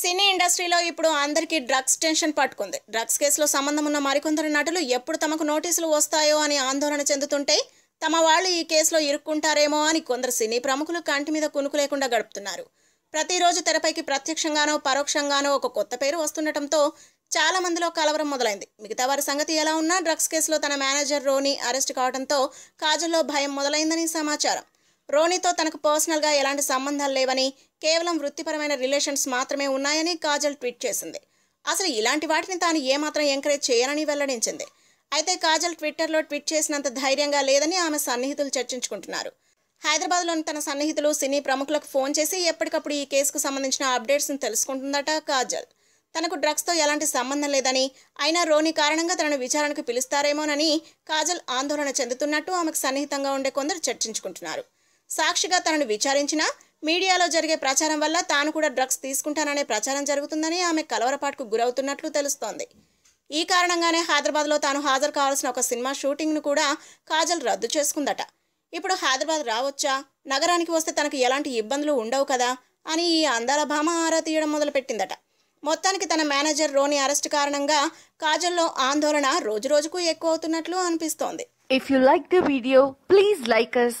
సినీ ఇండస్ట్రీలో ఇప్పుడు అందరికీ డ్రగ్స్ టెన్షన్ పట్టుకుంది. డ్రగ్స్ కేసులో సంబంధం ఉన్న మరికొందరు నటులు ఎప్పుడు తమకు నోటీసులు వస్తాయో అని ఆందోళన చెందుతుంటే తమ వాళ్ళు ఈ కేసులో ఇరుక్కుంటారేమో అని కొందరు సినీ ప్రముఖులు కంటి మీద కునుకు లేకుండా గడుపుతున్నారు. ప్రతిరోజు తెరపైకి ప్రత్యక్షంగానో పరోక్షంగానో ఒక కొత్త పేరు వస్తుండటంతో చాలా మందిలో కలవరం మొదలైంది. మిగతా వారి సంగతి ఎలా ఉన్నా డ్రగ్స్ కేసులో తన మేనేజర్ రోని అరెస్ట్ కావడంతో కాజల్లో భయం మొదలైందని సమాచారం. రోనీతో తనకు పర్సనల్గా ఎలాంటి సంబంధాలు లేవని కేవలం వృత్తిపరమైన రిలేషన్స్ మాత్రమే ఉన్నాయని కాజల్ ట్వీట్ చేసింది. అసలు ఇలాంటి వాటిని తాను ఏమాత్రం ఎంకరేజ్ చేయనని వెల్లడించింది. అయితే కాజల్ ట్విట్టర్లో ట్వీట్ చేసినంత ధైర్యంగా లేదని ఆమె సన్నిహితులు చర్చించుకుంటున్నారు. హైదరాబాద్లోని తన సన్నిహితులు సినీ ప్రముఖులకు ఫోన్ చేసి ఎప్పటికప్పుడు ఈ కేసుకు సంబంధించిన అప్డేట్స్ను తెలుసుకుంటుందట కాజల్. తనకు డ్రగ్స్తో ఎలాంటి సంబంధం లేదని అయినా రోని కారణంగా తనను విచారణకు పిలుస్తారేమోనని కాజల్ ఆందోళన చెందుతున్నట్టు ఆమెకు సన్నిహితంగా ఉండే కొందరు చర్చించుకుంటున్నారు. సాక్షిగా తనను విచారించినా మీడియాలో జరిగే ప్రచారం వల్ల తాను కూడా డ్రగ్స్ తీసుకుంటాననే ప్రచారం జరుగుతుందని ఆమె కలవరపాటుకు గురవుతున్నట్లు తెలుస్తోంది. ఈ కారణంగానే హైదరాబాద్లో తాను హాజరు కావాల్సిన ఒక సినిమా షూటింగ్ను కూడా కాజల్ రద్దు చేసుకుందట. ఇప్పుడు హైదరాబాద్ రావచ్చా? నగరానికి వస్తే తనకు ఎలాంటి ఇబ్బందులు ఉండవు కదా? అని ఈ అందాల భామ ఆరా తీయడం మొదలుపెట్టిందట. మొత్తానికి తన మేనేజర్ రోని అరెస్ట్ కారణంగా కాజల్లో ఆందోళన రోజురోజుకు ఎక్కువ అవుతున్నట్లు అనిపిస్తోంది. If you like the video please like us